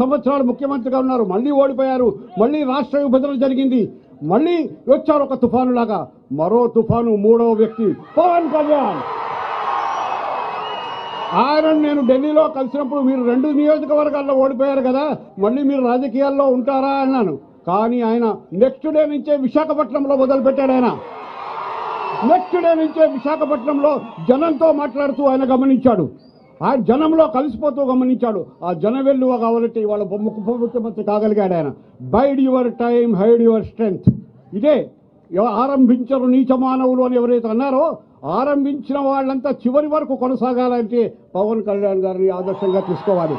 సంవత్సరాలు ముఖ్యమంత్రిగా ఉన్నారు మళ్ళీ ఓడిపోయారు మళ్ళీ రాష్ట్ర విభజన జరిగింది మళ్ళీ వచ్చారు ఒక తుఫాను లాగా మరో తుఫాను మూడవ వ్యక్తి పవన్ కళ్యాణ్. ఆయన నేను ఢిల్లీలో కలిసినప్పుడు మీరు రెండు నియోజకవర్గాల్లో ఓడిపోయారు కదా మళ్ళీ మీరు రాజకీయాల్లో ఉంటారా అన్నాను. కానీ ఆయన నెక్స్ట్ డే నుంచే విశాఖపట్నంలో మొదలుపెట్టాడు ఆయన. నెక్స్ట్ డే నుంచే విశాఖపట్నంలో జనంతో మాట్లాడుతూ ఆయన గమనించాడు. ఆ జనంలో కలిసిపోతూ గమనించాడు. ఆ జన వెల్లువ కావాలంటే ఇవాళ ముఖ్య ముఖ్యమంత్రి కాగలిగాడు ఆయన. Bide your time hide your strength ఇదే ఎవ- ఆరంభించరు నీచ మానవులు అని ఎవరైతే అన్నారో ఆరంభించిన వాళ్ళంతా చివరి వరకు కొనసాగాలంటే పవన్ కళ్యాణ్ గారిని ఆదర్శంగా తీసుకోవాలి.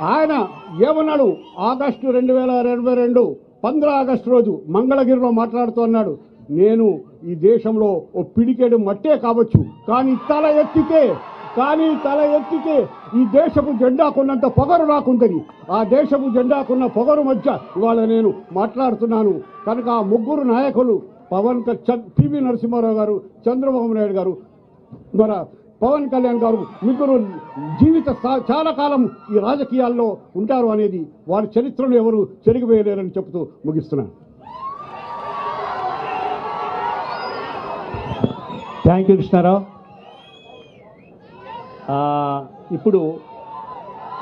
ఆయన ఏమన్నాడు? ఆగస్టు రెండు వేల ఇరవై రెండు పంద్ర ఆగస్టు రోజు మంగళగిరిలో మాట్లాడుతూ అన్నాడు. నేను ఈ దేశంలో ఓ పిడికేడు మట్టే కావచ్చు కానీ తల ఎత్తితే కానీ తల ఎత్తితే ఈ దేశపు జెండాకున్నంత పొగరు నాకుంటుంది. ఆ దేశపు జెండాకున్న పొగరు మధ్య ఇవాళ నేను మాట్లాడుతున్నాను. కనుక ఆ ముగ్గురు నాయకులు పవన్ టీవీ నరసింహారావు గారు చంద్రబాబు నాయుడు గారు మన పవన్ కళ్యాణ్ గారు ముగ్గురు జీవిత చాలా కాలం ఈ రాజకీయాల్లో ఉంటారు అనేది వారి చరిత్రను ఎవరు చెరిగిపోయలేరని చెబుతూ ముగిస్తున్నాను. Thank you Krishna Rao. ఇప్పుడు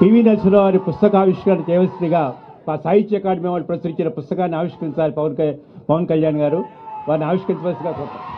పివి నరసింహరావు గారి పుస్తకావిష్కరణ చేయవలసిందిగా మా సాహిత్య అకాడమీ వాళ్ళు ప్రచురించిన పుస్తకాన్ని ఆవిష్కరించాలి పవన్ క- పవన్ కళ్యాణ్ గారు. వారిని ఆవిష్కరించవలసిగా కోరుతాం.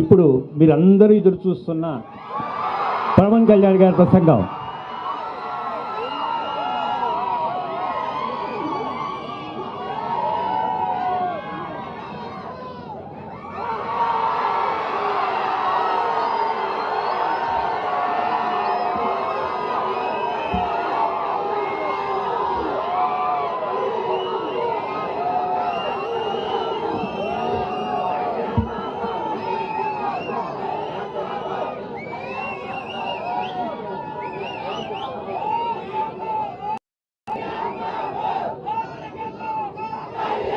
ఇప్పుడు మీరందరూ ఎదురు చూస్తున్న పవన్ కళ్యాణ్ గారి ప్రసంగం.